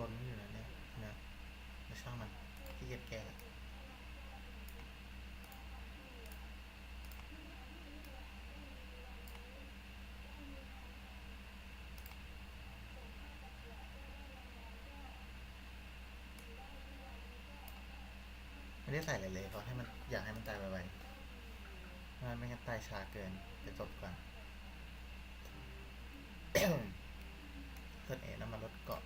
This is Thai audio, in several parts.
ล้นอยู่นะเนี่ยนะแต่ช่างมันที่เก็บแกะไม่ได้ใส่อะไรเลยเพราะให้มันอยากให้มันตายไวๆไม่งั้นไม่งั้นตายช้าเกินจะจบก่อนเอน้ำมันลดเกาะ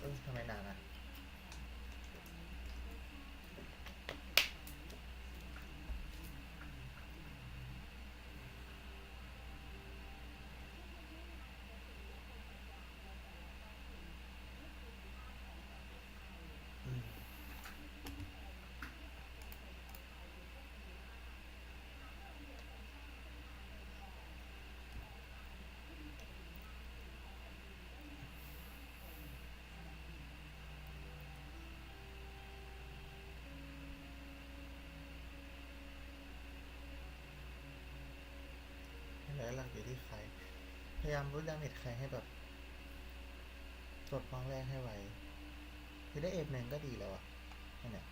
เออทำไมนานอะ อืมแล้วหลักอยู่ที่ใคร พ ยายามลดดาเมจใครให้แบบกดป้องแรกให้ไวคือได้เอฟหนึ่งก็ดีแล้วอะนั่นแหละ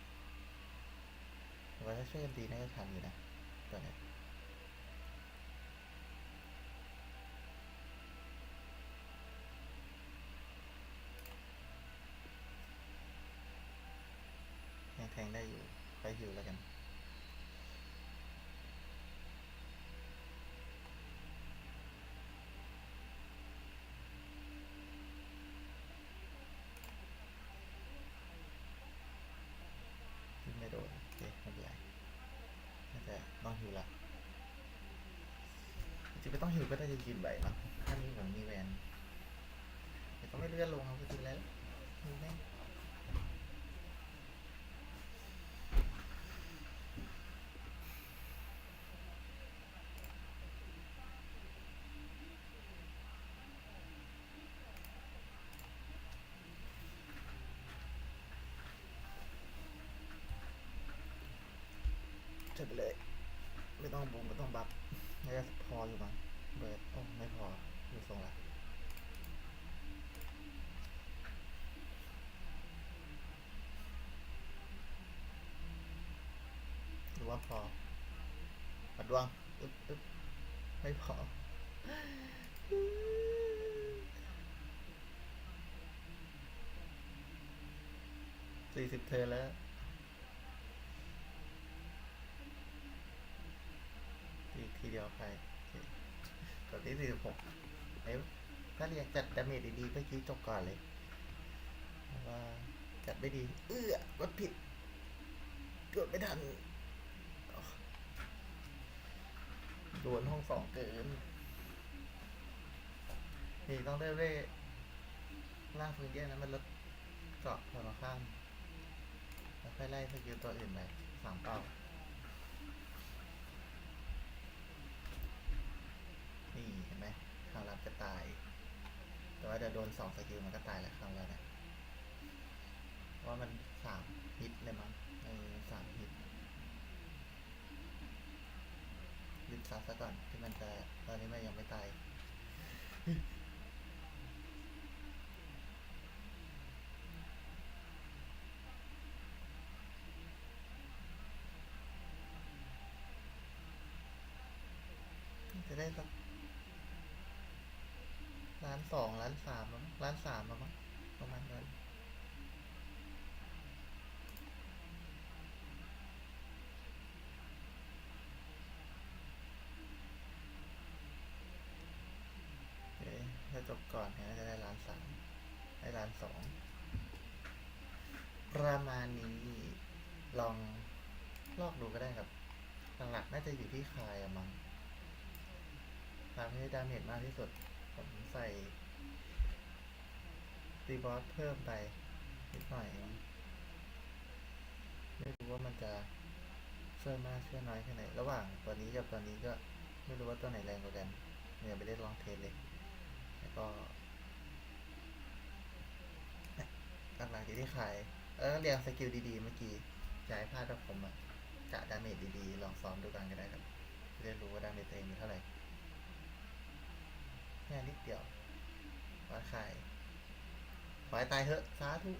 แต่ว่าถ้าช่วยกันตีน่าจะทันอยู่นะตอนเนี้ยยังแทงได้อยู่ ไปหิวแล้วกัน ยิงไม่โดนโอเคไม่เป็นไรน่าจะต้อง หิวละจริงไม่ต้องหิวก็ได้จะยืนไหวมั้งถ้ามีผมมีแวนแต่ก็ไม่เลื่อนลงครับจริงแล้วมีแม่งจบเลย ไม่ต้องบุงไม่ต้องบัฟน่าจะพออยู่มั้งเบิร์ดโอ้ไม่พอดูทรงละหรือว่าพอปัดดวงอึ๊บอึ๊บไม่พอสี่สิบเธอแล้ว อีก ทีเดียวไปโอเคตอนนี้สี่สิบหกเอ้ยถ้าเรียกจัดดาเมจดีๆเมื่อกี้จบก่อนเลยว่าจัดไม่ดี เอื้อรถผิดกดไม่ทันโดนห้องสองเกินนี่ต้องได้เร่ล่างพื้นที่นั้นมันลดเกาะฝั่งตรงข้ามแล้วค่อยไล่สกิลตัวอื่นไปสามเป้า นี่เห็นไหมข้างรับจะ ตาย แต่ว่าเดี๋ยวโดนสองสกิลมันก็ตายแหละข้างเราเนี่ยเพราะว่ามันสามฮิตเลยมั้งเออสามฮิตรีบซัดซะก่อนที่มันจะตอนนี้มันยังไม่ตายจะได้สัก ล้านสองล้านสามล้านสามแล้วมั้งประมาณนั้นถ้าจบก่อนเนี่ยจะได้ล้านสามได้ล้านสองประมาณนี้ลองลอกดูก็ได้ครับ หลักๆน่าจะอยู่ที่คายอะมั้งทำให้ดาเมจมากที่สุด ผมใส่ตีบอสเพิ่มไปนิดหน่อยไม่รู้ว่ามันจะช่วยมากช่วยน้อยแค่ไหน ระหว่างตัวนี้กับตัวนี้ก็ไม่รู้ว่าตัวไหนแรงกว่ากันเนี่ยไม่ได้ลองเทสเลย แล้วก็หลังๆที่ได้ขาย เออเรียงสกิลดีๆ เมื่อกี้ย้ายพลาดกับผมอะกะดาเมจดีๆ ลองซ้อมดูกันก็ได้ครับจะได้รู้ว่าดาเมจตัวเองมีเท่าไหร่ แค่นิดเดียวมาขายขอให้ตายเถอะสาธุ